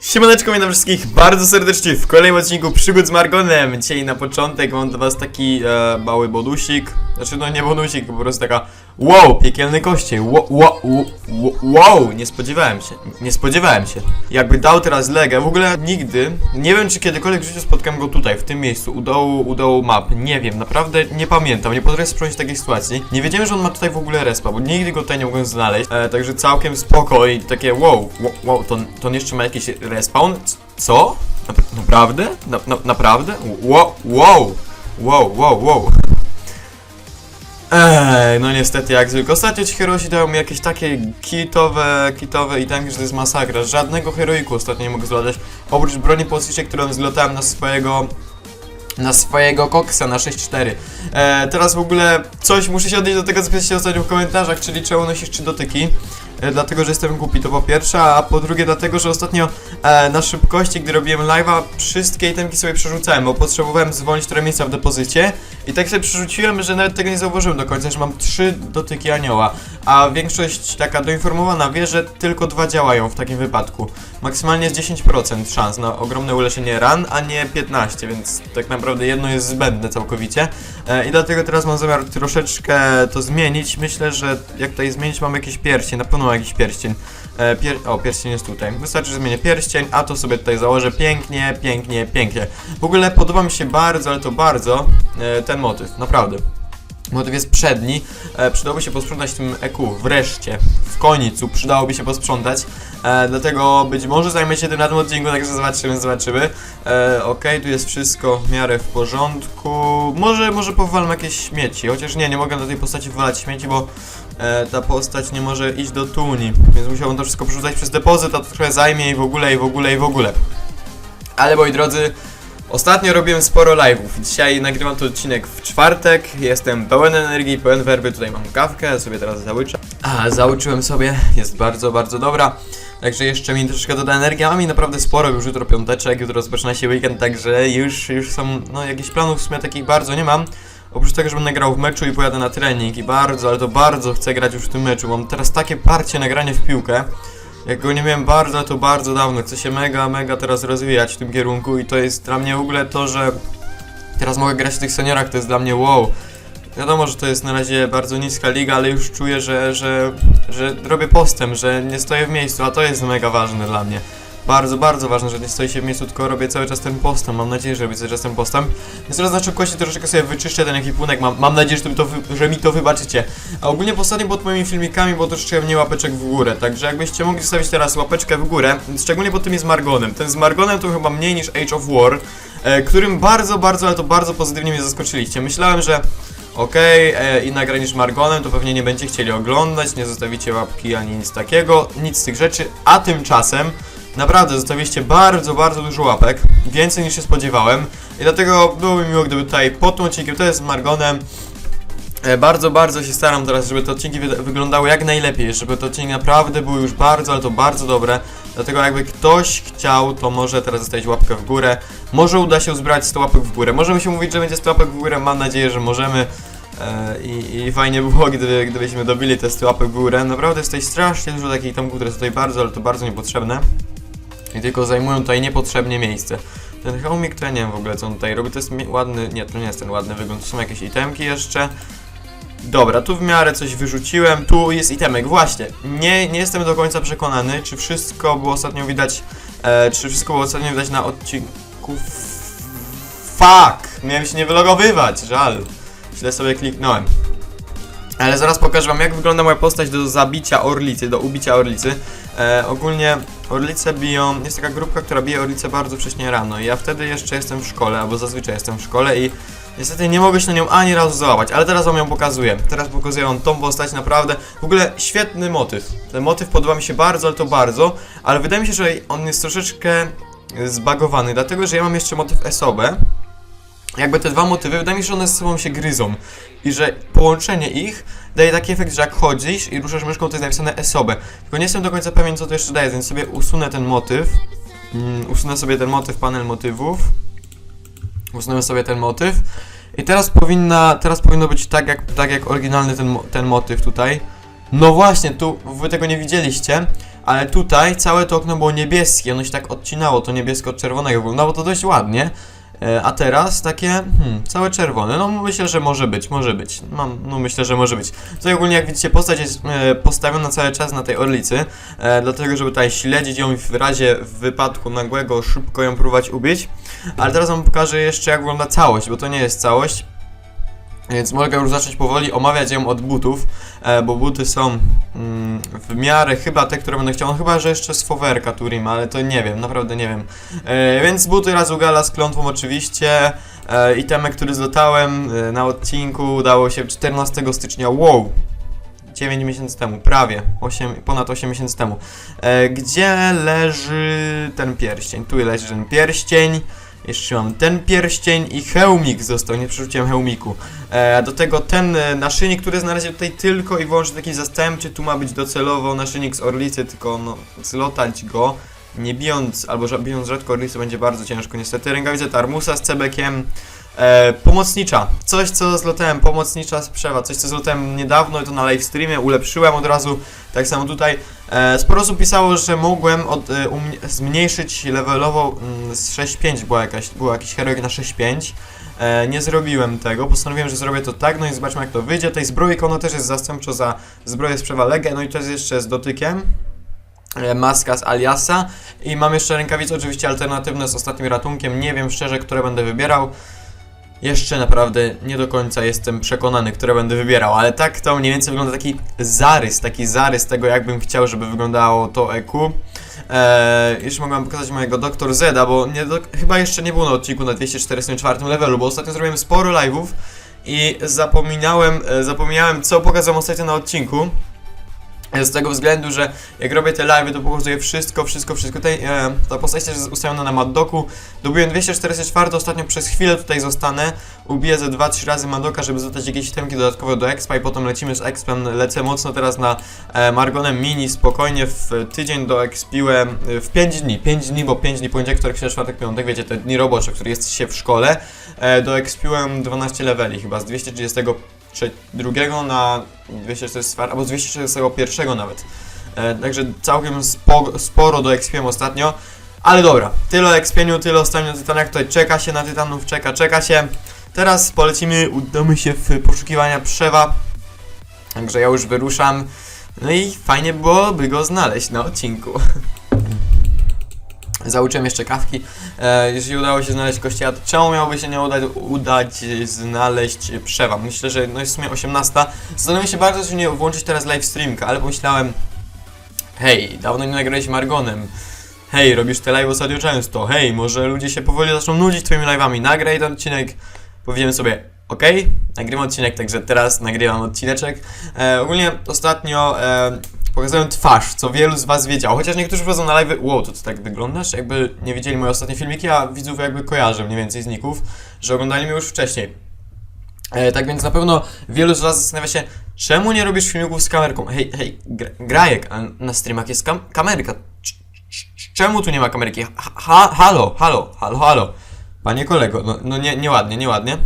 Siemaneczko, witam wszystkich bardzo serdecznie w kolejnym odcinku Przygód z Margonem. Dzisiaj na początek mam dla was taki e, mały bonusik. Znaczy no nie bonusik, po prostu taka Wow, piekielny kościej, wow, wow, wow, wow, nie spodziewałem się, nie spodziewałem się. Jakby dał teraz legę, w ogóle nigdy, nie wiem czy kiedykolwiek w życiu spotkałem go tutaj, w tym miejscu, u dołu, u dołu map, nie wiem, naprawdę nie pamiętam, nie potrafię przypomnieć takiej sytuacji. Nie wiedziałem, że on ma tutaj w ogóle respa, bo nigdy go tutaj nie mogłem znaleźć, e, także całkiem spoko i takie wow, wow, wow to, to on jeszcze ma jakiś respawn? Co? Nap- naprawdę? Na, na, naprawdę? Wow, wow, wow, wow, wow. Ej, no niestety jak zwykle. Ostatnio ci herosi dają mi jakieś takie kitowe, kitowe i tak, że to jest masakra. Żadnego heroiku ostatnio nie mogę złapać. Oprócz broni płotniczej, którą zlotałem na swojego na swojego koksa na 6-4. E, teraz w ogóle coś muszę się odnieść do tego, co piszecie ostatnio w komentarzach, czyli czemu nosisz trzy dotyki. E, dlatego, że jestem głupi, to po pierwsze, a po drugie dlatego, że ostatnio e, na szybkości, gdy robiłem live'a, wszystkie itemki sobie przerzucałem, bo potrzebowałem zwolnić trochę miejsca w depozycie i tak sobie przerzuciłem, że nawet tego nie zauważyłem do końca, że mam trzy dotyki anioła, a większość taka doinformowana wie, że tylko dwa działają w takim wypadku. Maksymalnie jest 10% szans na ogromne uleczenie ran, a nie 15, więc tak naprawdę jedno jest zbędne całkowicie. E, I dlatego teraz mam zamiar troszeczkę to zmienić. Myślę, że jak tutaj zmienić mam jakiś pierścień, na pewno mam jakiś pierścień. E, pier o, pierścień jest tutaj. Wystarczy, że zmienię pierścień, a to sobie tutaj założę pięknie, pięknie, pięknie. W ogóle podoba mi się bardzo, ale to bardzo e, ten motyw, naprawdę. Motyw jest przedni. E, przydałoby się posprzątać tym EQ. Wreszcie. W końcu przydałoby się posprzątać. E, dlatego być może zajmę się tym na tym odcinku, także zobaczymy, zobaczymy. E, Okej, tu jest wszystko w miarę w porządku. Może, może powalam jakieś śmieci. Chociaż nie, nie mogę do tej postaci wywalać śmieci, bo e, ta postać nie może iść do tuni. Więc musiałbym to wszystko przerzucać przez depozyt, a to trochę zajmie i w ogóle, i w ogóle, i w ogóle. Ale moi drodzy, Ostatnio robiłem sporo live'ów. Dzisiaj nagrywam ten odcinek w czwartek. Jestem pełen energii, pełen werby. Tutaj mam kawkę, sobie teraz załyczę. A, zauczyłem sobie, jest bardzo, bardzo dobra. Także jeszcze mi troszeczkę doda energii, mam mi naprawdę sporo, już jutro piąteczek, jutro rozpoczyna się weekend, także już, już są, no jakichś planów w sumie takich bardzo nie mam. Oprócz tego, że będę grał w meczu i pojadę na trening i bardzo, ale to bardzo chcę grać już w tym meczu. Mam teraz takie parcie nagranie w piłkę. Jak go nie miałem bardzo, to bardzo dawno. Chcę się mega, mega teraz rozwijać w tym kierunku i to jest dla mnie w ogóle to, że teraz mogę grać w tych seniorach, to jest dla mnie wow. Wiadomo, że to jest na razie bardzo niska liga, ale już czuję, że, że, że robię postęp, że nie stoję w miejscu, a to jest mega ważne dla mnie. Bardzo, bardzo ważne, że nie stoi się w miejscu, tylko robię cały czas ten postęp. Mam nadzieję, że robię cały czas ten postęp. Więc teraz na szybkości troszeczkę sobie wyczyszczę ten ekipunek. Mam, mam nadzieję, że, to że mi to wybaczycie. A ogólnie po ostatnim pod moimi filmikami było troszeczkę mniej łapeczek w górę. Także jakbyście mogli zostawić teraz łapeczkę w górę, szczególnie pod tymi z Margonem. Ten z Margonem to chyba mniej niż Age of War, e, którym bardzo, bardzo, ale to bardzo pozytywnie mnie zaskoczyliście. Myślałem, że Okej, e, inna gra Margonem, to pewnie nie będziecie chcieli oglądać, nie zostawicie łapki ani nic takiego, nic z tych rzeczy, a tymczasem naprawdę zostawiliście bardzo, bardzo dużo łapek, więcej niż się spodziewałem i dlatego byłoby miło, gdyby tutaj pod tym odcinkiem, to jest z Margonem, E, Bardzo, bardzo się staram teraz, żeby te odcinki wy wyglądały jak najlepiej, żeby te odcinki naprawdę były już bardzo, ale to bardzo dobre. Dlatego jakby ktoś chciał, to może teraz zostawić łapkę w górę. Może uda się uzbrać 100 łapek w górę. Możemy się mówić, że będzie 100 łapek w górę, mam nadzieję, że możemy. E, i, fajnie by było, gdyby, gdybyśmy dobili te 100 łapek w górę. Naprawdę jest tutaj strasznie dużo takich itemów, które są tutaj bardzo, ale to bardzo niepotrzebne. I tylko zajmują tutaj niepotrzebnie miejsce. Ten hełmik to ja nie wiem w ogóle co on tutaj robi, to jest ładny, nie to nie jest ten ładny wygląd, to są jakieś itemki jeszcze. Dobra, tu w miarę coś wyrzuciłem, tu jest itemek, właśnie. Nie, nie jestem do końca przekonany, czy wszystko było ostatnio widać, e, czy wszystko było ostatnio widać na odcinku. Fuck! Miałem się nie wylogowywać, żal. Źle sobie kliknąłem. Ale zaraz pokażę wam jak wygląda moja postać do zabicia orlicy, do ubicia orlicy. E, ogólnie orlice biją, jest taka grupka, która bije orlice bardzo wcześnie rano i ja wtedy jeszcze jestem w szkole, albo zazwyczaj jestem w szkole i niestety nie mogę się na nią ani razu załapać, ale teraz wam ją pokazuję. Teraz pokazuję wam tą postać naprawdę, w ogóle świetny motyw. Ten motyw podoba mi się bardzo, ale to bardzo, ale wydaje mi się, że on jest troszeczkę zbagowany, dlatego że ja mam jeszcze motyw Esobę, jakby te dwa motywy, wydaje mi się, że one ze sobą się gryzą i że połączenie ich daje taki efekt, że jak chodzisz i ruszasz myszką, to jest napisane esobę. Tylko nie jestem do końca pewien, co to jeszcze daje, więc sobie usunę ten motyw. Mm, usunę sobie ten motyw, panel motywów. Usunę sobie ten motyw. I teraz powinna, teraz powinno być tak jak, tak jak oryginalny ten, ten motyw tutaj. No właśnie, tu wy tego nie widzieliście, ale tutaj całe to okno było niebieskie, ono się tak odcinało, to niebiesko od czerwonego wyglądało to dość ładnie. E, A teraz takie, hmm, całe czerwone. No myślę, że może być, może być. Mam, no myślę, że może być. Tutaj ogólnie jak widzicie postać jest e, postawiona cały czas na tej orlicy, e, dlatego żeby tutaj śledzić ją i w razie wypadku nagłego szybko ją próbować ubić. Ale teraz wam pokażę jeszcze jak wygląda całość, bo to nie jest całość. Więc mogę już zacząć powoli omawiać ją od butów, e, bo buty są mm, w miarę chyba te, które będę chciał, no chyba, że jeszcze z Fowerka Turim, ale to nie wiem, naprawdę nie wiem. E, więc buty Razugala z klątwą oczywiście, e, itemek, który zlotałem na odcinku, udało się 14 stycznia, wow! 9 miesięcy temu, prawie, 8, ponad 8 miesięcy temu. Gdzie leży ten pierścień? Tu leży ten pierścień. Jeszcze mam ten pierścień i hełmik został, nie przerzuciłem hełmiku. E, do tego ten e, naszyjnik, który razie tutaj tylko i wyłącznie taki zastępczy, tu ma być docelowo naszyjnik z orlicy, tylko no, zlotać go, nie bijąc, albo bijąc rzadko orlicy będzie bardzo ciężko niestety. Rękawice Tarmusa z cebekiem, e, pomocnicza, coś co zlotałem, pomocnicza sprzewa, coś co zlotałem niedawno i to na live streamie, ulepszyłem od razu, tak samo tutaj. E, sporo osób pisało, że mogłem od, e, zmniejszyć levelowo mm, z 6.5, była jakaś, był jakiś heroik na 6.5. E, nie zrobiłem tego, postanowiłem, że zrobię to tak, no i zobaczmy jak to wyjdzie. Tej zbroi ono też jest zastępczo za zbroję z przewalegę, no i to jest jeszcze z dotykiem. E, Maska z Aliasa i mam jeszcze rękawice oczywiście alternatywne z ostatnim ratunkiem, nie wiem szczerze, które będę wybierał. Jeszcze naprawdę nie do końca jestem przekonany, które będę wybierał, ale tak to mniej więcej wygląda taki zarys, taki zarys tego, jakbym chciał, żeby wyglądało to EQ. Eee, jeszcze mogę wam pokazać mojego Dr. Zeda, bo nie do, chyba jeszcze nie było na odcinku na 244 levelu, bo ostatnio zrobiłem sporo live'ów i zapominałem, e, zapomniałem co pokazałem ostatnio na odcinku. Z tego względu, że jak robię te live, to pokazuję wszystko, wszystko, wszystko. Tutaj, e, ta postać jest ustawiona na Maddoku. Dobiłem 244, ostatnio przez chwilę tutaj zostanę. Ubiję ze 2-3 razy Madoka, żeby zadać jakieś temki dodatkowe do Expa i potem lecimy z Expem. Lecę mocno teraz na e, Margonem Mini, spokojnie w tydzień do Expiłem e, w 5 dni. 5 dni, bo 5 dni poniedziałek, wtorek, środa, czwartek, piątek, wiecie, te dni robocze, w których jest się w szkole. E, do Expiłem 12 leveli chyba, z 230 trze- drugiego na 244, albo z 241 nawet. E, także całkiem spo, sporo do expiłem ostatnio. Ale dobra, tyle o expieniu, tyle o staniu na tytanach. Tutaj czeka się na tytanów, czeka, czeka się. Teraz polecimy, udamy się w poszukiwania przewa. Także ja już wyruszam. No i fajnie byłoby go znaleźć na odcinku. Zauczyłem jeszcze kawki. E, jeżeli udało się znaleźć kościoła, to czemu miałoby się nie udać, udać znaleźć przewa? Myślę, że no jest w sumie 18. Zastanawiam się bardzo, czy nie włączyć teraz live streamka, ale pomyślałem, hej, dawno nie nagrałeś Margonem. Hej, robisz te live ostatnio często. Hej, może ludzie się powoli zaczną nudzić twoimi live'ami. Nagraj ten odcinek. Powiedziałem sobie, ok, nagrywam odcinek, także teraz nagrywam odcineczek. E, ogólnie ostatnio e, pokazałem twarz, co wielu z was wiedział. Chociaż niektórzy wchodzą na live, wow, to ty tak wyglądasz, jakby nie widzieli moje ostatnie filmiki, a widzów jakby kojarzę mniej więcej z ników, że oglądali mnie już wcześniej. E, tak więc na pewno wielu z was zastanawia się, czemu nie robisz filmików z kamerką? Hej, hej, gra, Grajek, a na streamach jest kam kamerka. Cz- cz- Czemu tu nie ma kamerki? Ha, halo, halo, halo, halo. Panie kolego, no, no nie, nieładnie, nieładnie.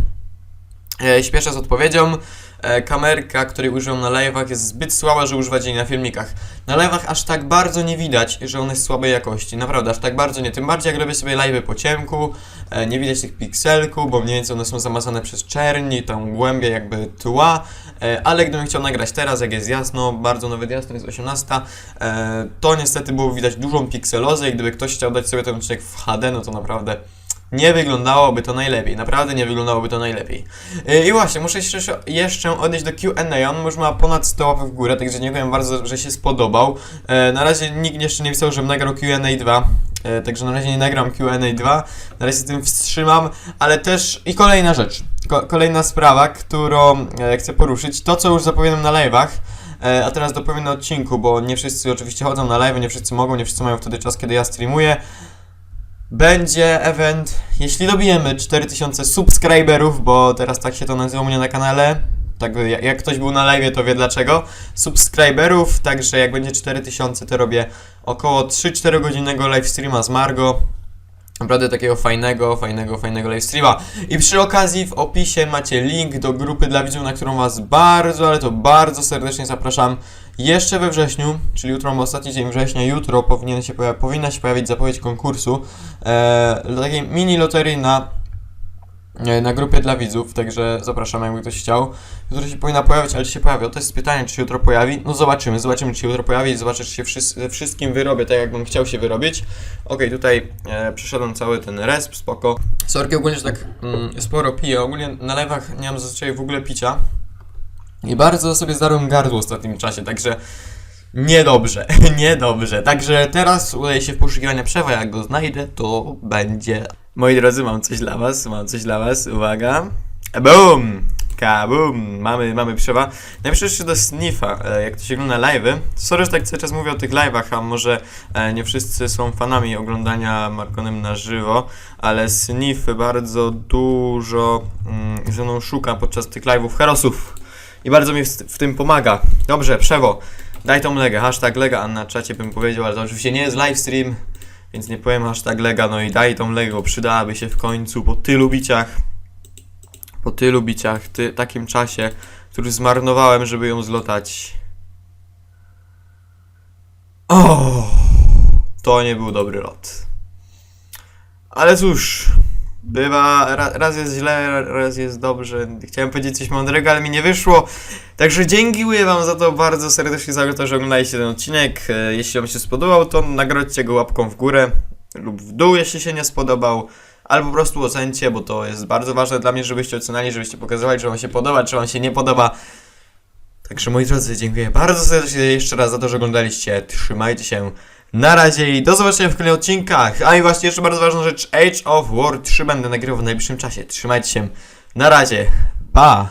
E, śpieszę z odpowiedzią. E, kamerka, której używam na live'ach jest zbyt słaba, że używać jej na filmikach. Na live'ach aż tak bardzo nie widać, że ona jest słabej jakości. Naprawdę, aż tak bardzo nie. Tym bardziej jak robię sobie live'y po ciemku, e, nie widać tych pikselków, bo mniej więcej one są zamazane przez czerni, tą głębię jakby tła. E, ale gdybym chciał nagrać teraz, jak jest jasno, bardzo nawet jasno, jest 18, e, to niestety było widać dużą pikselozę i gdyby ktoś chciał dać sobie ten odcinek w HD, no to naprawdę nie wyglądałoby to najlepiej, naprawdę nie wyglądałoby to najlepiej. Yy, I właśnie, muszę jeszcze, jeszcze odejść do Q&A, on już ma ponad 100 łapek w górę, także dziękuję bardzo, że się spodobał. Yy, Na razie nikt jeszcze nie pisał, żebym nagrał Q&A 2, yy, także na razie nie nagram Q&A 2, na razie tym wstrzymam, ale też i kolejna rzecz, ko kolejna sprawa, którą chcę poruszyć, to co już zapowiadam na live'ach, A teraz dopowiem na odcinku, bo nie wszyscy oczywiście chodzą na live, nie wszyscy mogą, nie wszyscy mają wtedy czas, kiedy ja streamuję. Będzie event, jeśli dobijemy 4000 subskryberów, bo teraz tak się to nazywa u mnie na kanale. Tak, jak ktoś był na live, to wie dlaczego. Subskryberów, także jak będzie 4000, to robię około 3-4 godzinnego live streama z Margo. Naprawdę takiego fajnego, fajnego, fajnego live streama. I przy okazji w opisie macie link do grupy dla widzów, na którą was bardzo, ale to bardzo serdecznie zapraszam. Jeszcze we wrześniu, czyli jutro mamy ostatni dzień września, jutro powinien się poja- powinna się pojawić zapowiedź konkursu e, takiej mini loterii na, e, na grupie dla widzów, także zapraszamy jakby ktoś chciał. Jutro się powinna pojawić, ale czy się pojawi? To jest pytanie, czy się jutro pojawi? No zobaczymy, zobaczymy czy się jutro pojawi, zobaczę czy się wszys- wszystkim wyrobię tak jakbym chciał się wyrobić. Okej, tutaj e, przeszedłem cały ten resp, spoko. Sorki ogólnie, że tak mm, sporo piję, ogólnie na lewach nie mam zazwyczaj w ogóle picia. I bardzo sobie zdarłem gardło w ostatnim czasie, także niedobrze, niedobrze. Także teraz udaję się w poszukiwania przewa, jak go znajdę, to będzie. Moi drodzy, mam coś dla was, mam coś dla was, uwaga. Boom! Kabum! Mamy, mamy przewa. Najpierw jeszcze do Sniffa, e, jak to się ogląda live'y. Sorry, że tak cały czas mówię o tych live'ach, a może e, nie wszyscy są fanami oglądania Markonem na żywo, ale Sniff bardzo dużo mm, ze mną szuka podczas tych live'ów herosów. I bardzo mi w, tym pomaga. Dobrze, Przewo, daj tą legę, hashtag lega, a na czacie bym powiedział, ale to oczywiście nie jest livestream, więc nie powiem hashtag lega, no i daj tą legę, bo przydałaby się w końcu po tylu biciach, po tylu biciach, ty, takim czasie, który zmarnowałem, żeby ją zlotać. O, to nie był dobry lot. Ale cóż, bywa, ra, raz jest źle, raz jest dobrze. Chciałem powiedzieć coś mądrego, ale mi nie wyszło. Także dziękuję wam za to bardzo serdecznie za to, że oglądaliście ten odcinek. E, Jeśli wam się spodobał, to nagrodźcie go łapką w górę lub w dół, jeśli się nie spodobał. Albo po prostu ocencie, bo to jest bardzo ważne dla mnie, żebyście ocenali, żebyście pokazywali, czy wam się podoba, czy wam się nie podoba. Także moi drodzy, dziękuję bardzo serdecznie jeszcze raz za to, że oglądaliście. Trzymajcie się. Na razie i do zobaczenia w kolejnych odcinkach. A i właśnie jeszcze bardzo ważna rzecz, Age of War 3 będę nagrywał w najbliższym czasie. Trzymajcie się. Na razie. Pa!